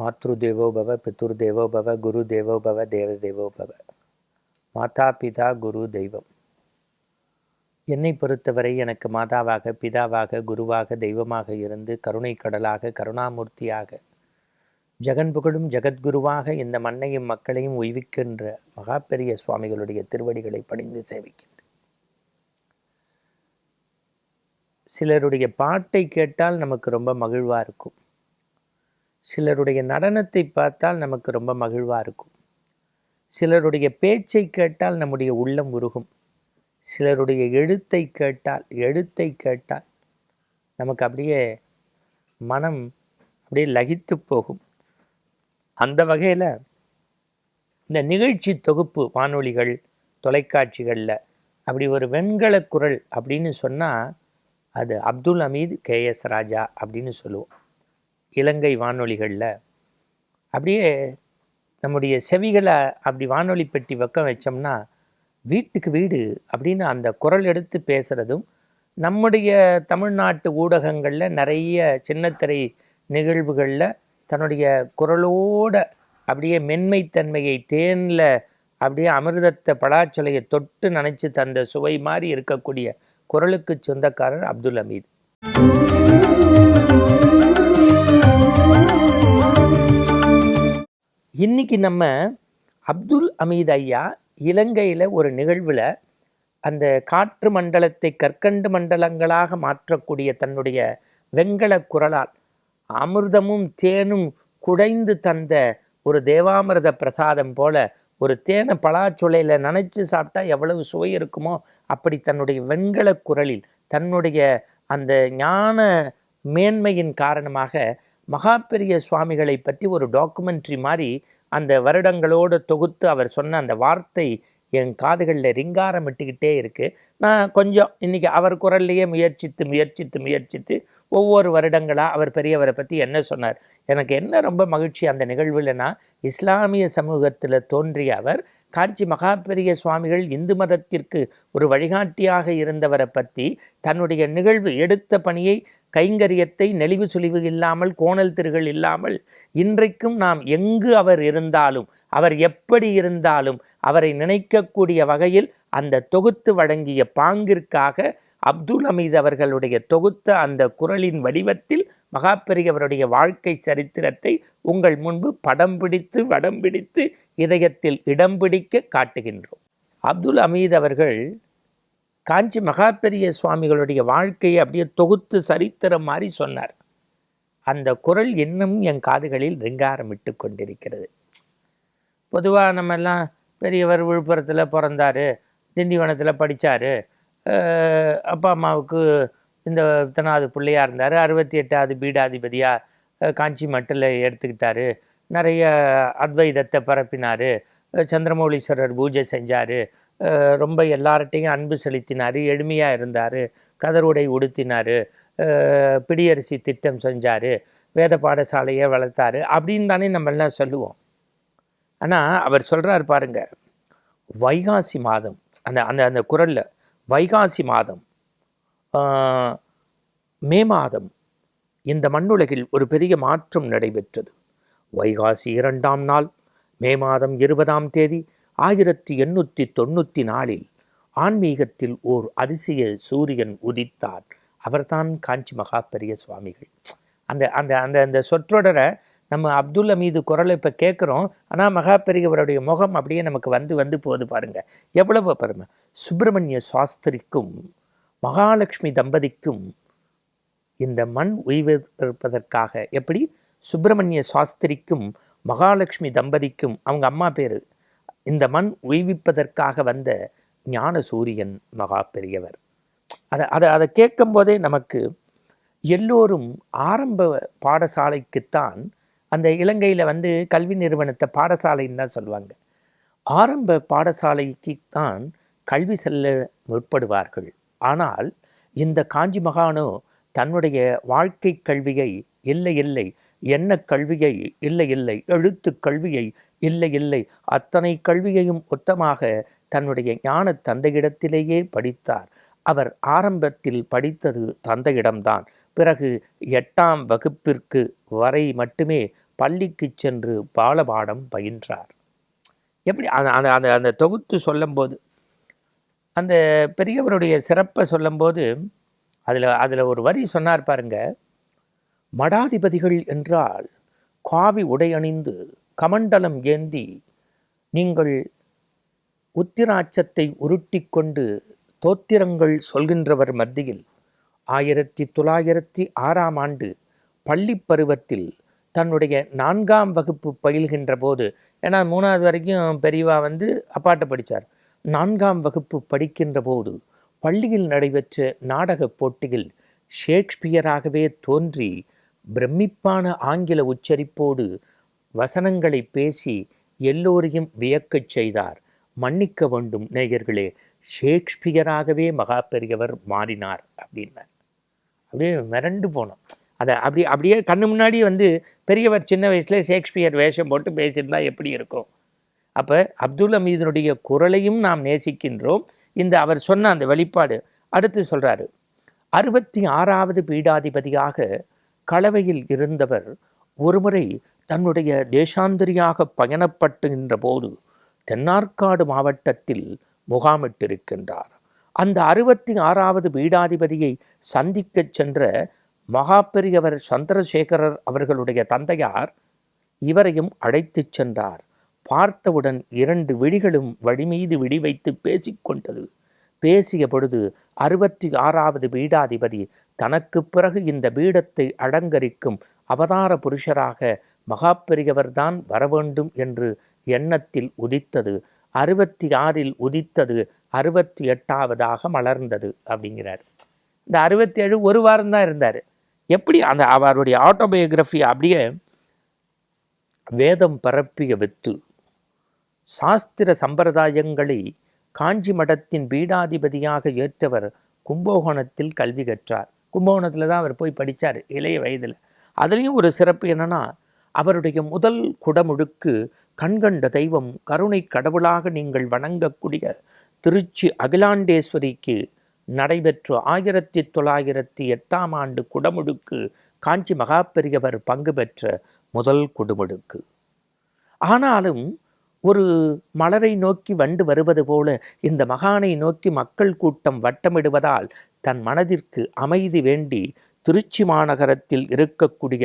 மாத்ரு தேவோ பவ பித்துர் தேவோ பவ குரு தேவோ பவ தேவ தேவோ பவ. மாதா பிதா குரு தெய்வம். என்னை பொறுத்தவரை எனக்கு மாதாவாக பிதாவாக குருவாக தெய்வமாக இருந்து கருணை கடலாக கருணாமூர்த்தியாக ஜெகன் புகழும் ஜெகத்குருவாக இந்த மண்ணையும் மக்களையும் உய்விக்கின்ற மகா பெரிய சுவாமிகளுடைய திருவடிகளை பணிந்து சேவிக்கின்றேன். சிலருடைய பாட்டை கேட்டால் நமக்கு ரொம்ப மகிழ்வாக இருக்கும். சிலருடைய நடனத்தை பார்த்தால் நமக்கு ரொம்ப மகிழ்வாக இருக்கும். சிலருடைய பேச்சை கேட்டால் நம்முடைய உள்ளம் உருகும். சிலருடைய எழுத்தை கேட்டால் எழுத்தை கேட்டால் நமக்கு அப்படியே மனம் அப்படியே லகித்து போகும். அந்த வகையில் இந்த நிகழ்ச்சி தொகுப்பு வானொலிகள் தொலைக்காட்சிகளில் அப்படி ஒரு வெண்கல குரல் அப்படின்னு சொன்னால் அது அப்துல் அமீத் கேஎஸ் ராஜா அப்படின்னு சொல்லுவோம். இலங்கை வானொலிகளில். அப்படியே நம்முடைய செவிகளை அப்படி வானொலி பெட்டி பக்கம் வச்சோம்னா வீட்டுக்கு வீடு அப்படின்னு அந்த குரல் எடுத்து பேசுகிறதும் நம்முடைய தமிழ்நாட்டு ஊடகங்களில் நிறைய சின்னத்திரை நிகழ்வுகளில் தன்னுடைய குரலோட அப்படியே மென்மைத்தன்மையை தேனில் அப்படியே அமிர்தத்தை பலாச்சொலையை தொட்டு நினச்சி தந்த சுவை மாதிரி இருக்கக்கூடிய குரலுக்கு சொந்தக்காரர் அப்துல் அமீத். இன்னைக்கு நம்ம அப்துல் அமீத் ஐயா இலங்கையில் ஒரு நிகழ்வில் அந்த காற்று மண்டலத்தை கற்கண்டு மண்டலங்களாக மாற்றக்கூடிய தன்னுடைய வெங்கல குரலால் அமிர்தமும் தேனும் குடைந்து தந்த ஒரு தேவாமிரத பிரசாதம் போல ஒரு தேனை பலாச்சுளையில் நனைச்சு சாப்பிட்டா எவ்வளவு சுவை இருக்குமோ அப்படி தன்னுடைய வெண்கல குரலில் தன்னுடைய அந்த ஞான மேன்மையின் காரணமாக மகாபெரிய சுவாமிகளை பற்றி ஒரு டாக்குமெண்ட்ரி மாதிரி அந்த வருடங்களோடு தொகுத்து அவர் சொன்ன அந்த வார்த்தை என் காதுகளில் ரிங்காரம் விட்டுக்கிட்டே இருக்குது நான் கொஞ்சம் இன்றைக்கி அவர் குரல்லையே முயற்சித்து முயற்சித்து முயற்சித்து ஒவ்வொரு வருடங்களாக அவர் பெரியவரை பற்றி என்ன சொன்னார்? எனக்கு என்ன ரொம்ப மகிழ்ச்சி அந்த நிகழ்வுலனா இஸ்லாமிய சமூகத்தில் தோன்றிய அவர் காஞ்சி மகாபெரிய சுவாமிகள் இந்து மதத்திற்கு ஒரு வழிகாட்டியாக இருந்தவரை பற்றி தன்னுடைய நிகழ்வு எடுத்த பணியை கைங்கரியத்தை நெளிவு சுழிவு இல்லாமல் கோணல் திருகள் இல்லாமல் இன்றைக்கும் நாம் எங்கு அவர் இருந்தாலும் அவர் எப்படி இருந்தாலும் அவரை நினைக்கக்கூடிய வகையில் அந்த தொகுத்து வழங்கிய பாங்கிற்காக அப்துல் அமீத் அவர்களுடைய தொகுத்த அந்த குரலின் வடிவத்தில் மகாபெரியவருடைய வாழ்க்கை சரித்திரத்தை உங்கள் முன்பு படம் பிடித்து வடம் பிடித்து இதயத்தில் இடம் பிடிக்க காட்டுகின்றோம். அப்துல் அமீத் அவர்கள் காஞ்சி மகாபெரிய சுவாமிகளுடைய வாழ்க்கையை அப்படியே தொகுத்து சரித்திரம் மாதிரி சொன்னார். அந்த குரல் இன்னும் என் காதுகளில் ரிங்காரமிட்டு கொண்டிருக்கிறது. பொதுவாக நம்மெல்லாம் பெரியவர் விழுப்புரத்தில் பிறந்தார் திண்டிவனத்தில் படித்தார் அப்பா அம்மாவுக்கு இந்த இத்தனாவது பிள்ளையாக இருந்தார் அறுபத்தி எட்டாவது பீடாதிபதியாக காஞ்சி மட்டில் எடுத்துக்கிட்டார் நிறைய அத்வைதத்தை பரப்பினார் சந்திரமௌலீஸ்வரர் பூஜை செஞ்சார் ரொம்ப எல்லார்ட்டையும் அன்பு செலுத்தினார் எளிமையாக இருந்தார் கதருடை உடுத்தினார் பிடியரிசி திட்டம் செஞ்சார் வேத பாடசாலையை வளர்த்தாரு அப்படின்னு தானே நம்ம எல்லாம் சொல்லுவோம். ஆனால் அவர் சொல்கிறார் பாருங்க வைகாசி மாதம் அந்த அந்த அந்த குரலில் வைகாசி மாதம் மே மாதம் இந்த மண்ணுலகில் ஒரு பெரிய மாற்றம் நடைபெற்றது. வைகாசி இரண்டாம் நாள் மே மாதம் இருபதாம் தேதி ஆயிரத்தி எண்ணூற்றி தொண்ணூற்றி நாலில் ஆன்மீகத்தில் ஓர் அதிசய சூரியன் உதித்தார். அவர்தான் காஞ்சி மகா பெரிய சுவாமிகள். அந்த அந்த அந்த அந்த சொற்றொடரை நம்ம அப்துல் அமீது குரலை இப்போ கேட்குறோம் ஆனால் மகா பெரியவருடைய முகம் அப்படியே நமக்கு வந்து வந்து போகுது பாருங்கள் எவ்வளவு பெருமை சுப்பிரமணிய சாஸ்திரிக்கும் மகாலட்சுமி தம்பதிக்கும் இந்த மண் உய்விருப்பதற்காக எப்படி? சுப்பிரமணிய சாஸ்திரிக்கும் மகாலட்சுமி தம்பதிக்கும் அவங்க அம்மா பேர் இந்த மண் உய்விப்பதற்காக வந்த ஞான சூரியன் மகா பெரியவர் அதை அதை அதை கேட்கும் போதே நமக்கு எல்லோரும் ஆரம்ப பாடசாலைக்குத்தான் அந்த இலங்கையில் வந்து கல்வி நிறுவனத்தை பாடசாலைன்னு தான் சொல்லுவாங்க. ஆரம்ப பாடசாலைக்கு தான் கல்வி செல்ல முற்படுவார்கள். ஆனால் இந்த காஞ்சி மகானோ தன்னுடைய வாழ்க்கை கல்வியை இல்லை இல்லை என்ன கல்வியை இல்லை இல்லை எழுத்து கல்வியை இல்லை இல்லை. அத்தனை கல்வியையும் மொத்தமாக தன்னுடைய ஞான தந்தையிடத்திலேயே படித்தார். அவர் ஆரம்பத்தில் படித்தது தந்தையிடம்தான். பிறகு எட்டாம் வகுப்பிற்கு வரை மட்டுமே பள்ளிக்கு சென்று பாலபாடம் பயின்றார். எப்படி? அந்த அந்த அந்த அந்த தொகுத்து சொல்லும்போது அந்த பெரியவருடைய சிறப்பை சொல்லும்போது அதில் அதில் ஒரு வரி சொன்னார் பாருங்க மடாதிபதிகள் என்றால் காவி உடை அணிந்து கமண்டலம் ஏந்தி நீங்கள் உத்திராட்சத்தை உருட்டி கொண்டு தோத்திரங்கள் சொல்கின்றவர் மத்தியில் ஆயிரத்தி தொள்ளாயிரத்தி ஆறாம் ஆண்டு பள்ளி பருவத்தில் தன்னுடைய நான்காம் வகுப்பு பயில்கின்ற போது ஏன்னா மூணாவது வரைக்கும் பெரியவா வந்து அப்பாட்ட படித்தார் நான்காம் வகுப்பு படிக்கின்ற போது பள்ளியில் நடைபெற்ற நாடகப் போட்டியில் ஷேக்ஸ்பியராகவே தோன்றி பிரமிப்பான ஆங்கில உச்சரிப்போடு வசனங்களை பேசி எல்லோரையும் வியக்கச் செய்தார். மன்னிக்க வேண்டும் நேயர்களே ஷேக்ஸ்பியராகவே மகா பெரியவர் மாறினார் அப்படின்னார். அப்படியே மிரண்டு போனோம். அதை அப்படி அப்படியே கண்ணு முன்னாடி வந்து பெரியவர் சின்ன வயசில் ஷேக்ஸ்பியர் வேஷம் போட்டு பேசியிருந்தா எப்படி இருக்கும்? அப்போ அப்துல் அமீதனுடைய குரலையும் நாம் நேசிக்கின்றோம். இந்த அவர் சொன்ன அந்த வெளிப்பாடு அடுத்து சொல்கிறாரு அறுபத்தி ஆறாவது பீடாதிபதியாக கலவையில் இருந்தவர் ஒருமுறை தன்னுடைய தேசாந்திரியாக பயணப்பட்டுகின்ற போது தென்னார்காடு மாவட்டத்தில் முகாமிட்டிருக்கின்றார். அந்த அறுபத்தி ஆறாவது பீடாதிபதியை சந்திக்கச் சென்ற மகாபெரியவர் சந்திரசேகரர் அவர்களுடைய தந்தையார் இவரையும் அழைத்துச் சென்றார். பார்த்தவுடன் இரண்டு விழிகளும் வழிமீது விழி வைத்து பேசிக்கொண்டது. பேசிய பொழுது அறுபத்தி ஆறாவது பீடாதிபதி தனக்கு பிறகு இந்த பீடத்தை அலங்கரிக்கும் அவதார புருஷராக மகாபெரியவர்தான் வரவேண்டும் என்று எண்ணத்தில் உதித்தது. அறுபத்தி ஆறில் உதித்தது அறுபத்தி எட்டாவதாக மலர்ந்தது அப்படிங்கிறார். இந்த அறுபத்தி ஏழு ஒரு வாரம் தான் இருந்தார். எப்படி அந்த அவருடைய ஆட்டோபயோகிராஃபி அப்படியே வேதம் பரப்பிய வித்து சாஸ்திர சம்பிரதாயங்களை காஞ்சி மடத்தின் பீடாதிபதியாக ஏற்றவர் கும்பகோணத்தில் கல்வி கற்றார். கும்பகோணத்தில் தான் அவர் போய் படித்தார் இளைய வயதில். அதுலேயும் ஒரு சிறப்பு என்னென்னா அவருடைய முதல் குடமுழுக்கு கண்கண்ட தெய்வம் கருணை கடவுளாக நீங்கள் வணங்கக்கூடிய திருச்சி அகிலாண்டேஸ்வரிக்கு நடைபெற்ற ஆயிரத்தி தொள்ளாயிரத்தி எட்டாம் ஆண்டு குடமுழுக்கு காஞ்சி மகாபெரியவர் பங்கு பெற்ற முதல் குடமுழுக்கு. ஆனாலும் ஒரு மலரை நோக்கி வண்டு வருவது போல இந்த மகானை நோக்கி மக்கள் கூட்டம் வட்டமிடுவதால் தன் மனதிற்கு அமைதி வேண்டி திருச்சி மாநகரத்தில் இருக்கக்கூடிய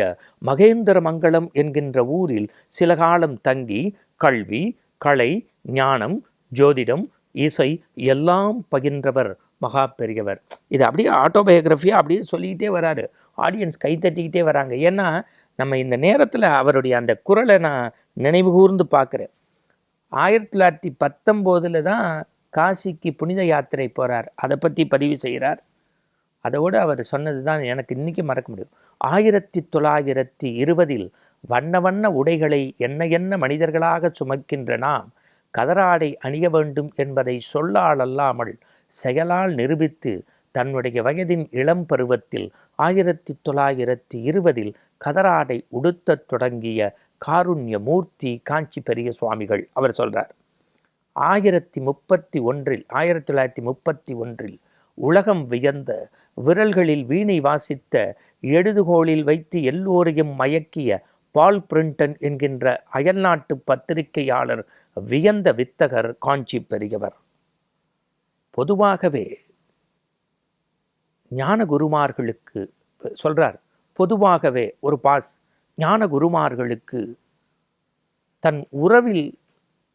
மகேந்திரமங்கலம் என்கின்ற ஊரில் சில காலம் தங்கி கல்வி கலை ஞானம் ஜோதிடம் இசை எல்லாம் பகின்றவர் மகா பெரியவர். இது அப்படியே ஆட்டோபயோகிராஃபியாக அப்படியே சொல்லிக்கிட்டே வராரு. ஆடியன்ஸ் கை தட்டிக்கிட்டே வராங்க. ஏன்னா நம்ம இந்த நேரத்தில் அவருடைய அந்த குரலை நான் நினைவு கூர்ந்து பார்க்குறேன். ஆயிரத்தி தொள்ளாயிரத்தி பத்தொம்போதில் தான் காசிக்கு புனித யாத்திரை போகிறார் அதை பற்றி பதிவு செய்கிறார். அதோடு அவர் சொன்னது தான் எனக்கு இன்றைக்கி மறக்க முடியும். ஆயிரத்தி தொள்ளாயிரத்தி இருபதில் வண்ண வண்ண உடைகளை என்ன என்ன மனிதர்களாக சுமக்கின்ற நாம் கதராடை அணிய வேண்டும் என்பதை சொல்லால் அல்லாமல் செயலால் நிரூபித்து தன்னுடைய வயதின் இளம் பருவத்தில் ஆயிரத்தி தொள்ளாயிரத்தி இருபதில் கதராடை உடுத்தத் தொடங்கிய காருண்ய மூர்த்தி காஞ்சி பெரிய சுவாமிகள் அவர் சொல்கிறார் ஆயிரத்தி முப்பத்தி ஒன்றில் ஆயிரத்தி தொள்ளாயிரத்தி முப்பத்தி ஒன்றில் உலகம் வியந்த விரல்களில் வீணை வாசித்த எழுதுகோளில் வைத்து எல்லோரையும் மயக்கிய பால் பிரிண்டன் என்கின்ற அயல்நாட்டு பத்திரிகையாளர் வியந்த வித்தகர் காஞ்சி பெரியவர். பொதுவாகவே ஞான குருமார்களுக்கு சொல்றார் பொதுவாகவே ஒரு பாஸ் ஞான குருமார்களுக்கு தன் உறவில்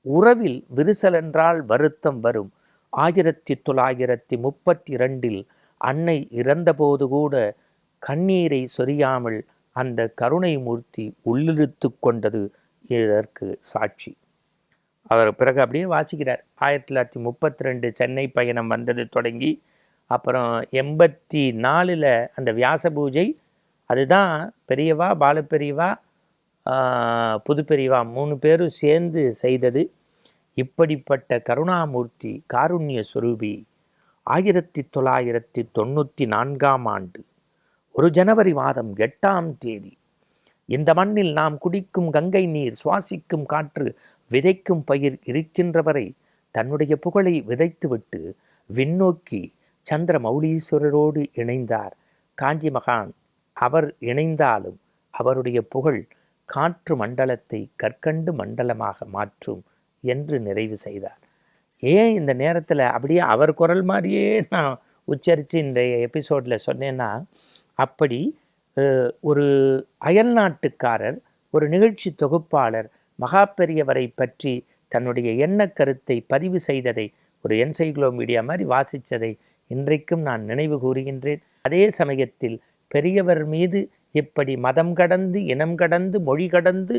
உறவில் விரிசல் என்றால் வருத்தம் வரும். ஆயிரத்தி தொள்ளாயிரத்தி முப்பத்தி ரெண்டில் அன்னை இறந்தபோது கூட கண்ணீரை சொரியாமல் அந்த கருணை மூர்த்தி உள்ளிழுத்து கொண்டது இதற்கு சாட்சி. அவர் பிறகு அப்படியே வாசிக்கிறார். ஆயிரத்தி தொள்ளாயிரத்தி முப்பத்தி ரெண்டு சென்னை பயணம் வந்தது தொடங்கி அப்புறம் எண்பத்தி நாலில் அந்த வியாச பூஜை அதுதான் பெரியவா பாலப்பெரியவா புது பெரியவா மூணு பேரும் சேர்ந்து செய்தது. இப்படிப்பட்ட கருணாமூர்த்தி காருண்ய சுரூபி ஆயிரத்தி தொள்ளாயிரத்தி தொண்ணூற்றி நான்காம் ஆண்டு ஒரு ஜனவரி மாதம் எட்டாம் தேதி. இந்த மண்ணில் நாம் குடிக்கும் கங்கை நீர் சுவாசிக்கும் காற்று விதைக்கும் பயிர் இருக்கின்றவரை தன்னுடைய புகழை விதைத்துவிட்டு விண்ணோக்கி சந்திர மௌலீஸ்வரரோடு இணைந்தார். காஞ்சி மகான் அவர் இணைந்தாலும் அவருடைய புகழ் காற்று மண்டலத்தை கற்கண்டு மண்டலமாக மாற்றும் என்று நிறைவு செய்தார். ஏன் இந்த நேரத்தில் அப்படியே அவர் குரல் மாதிரியே நான் உச்சரித்து இன்றைய எபிசோடில் சொன்னேன்னா அப்படி ஒரு அயல்நாட்டுக்காரர் ஒரு நிகழ்ச்சி தொகுப்பாளர் மகா பெரியவரை பற்றி தன்னுடைய எண்ணக் கருத்தை பதிவு செய்ததை ஒரு என்சைக்ளோமீடியா மாதிரி வாசித்ததை இன்றைக்கும் நான் நினைவு கூறுகின்றேன். அதே சமயத்தில் பெரியவர் மீது இப்படி மதம் கடந்து இனம் கடந்து மொழி கடந்து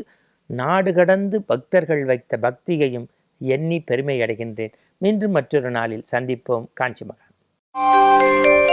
நாடு கடந்து பக்தர்கள் வைத்த பக்தியையும் எண்ணி பெருமை அடைகின்றேன் மீண்டும் மற்றொரு நாளில் சந்திப்போம். காஞ்சி மகான்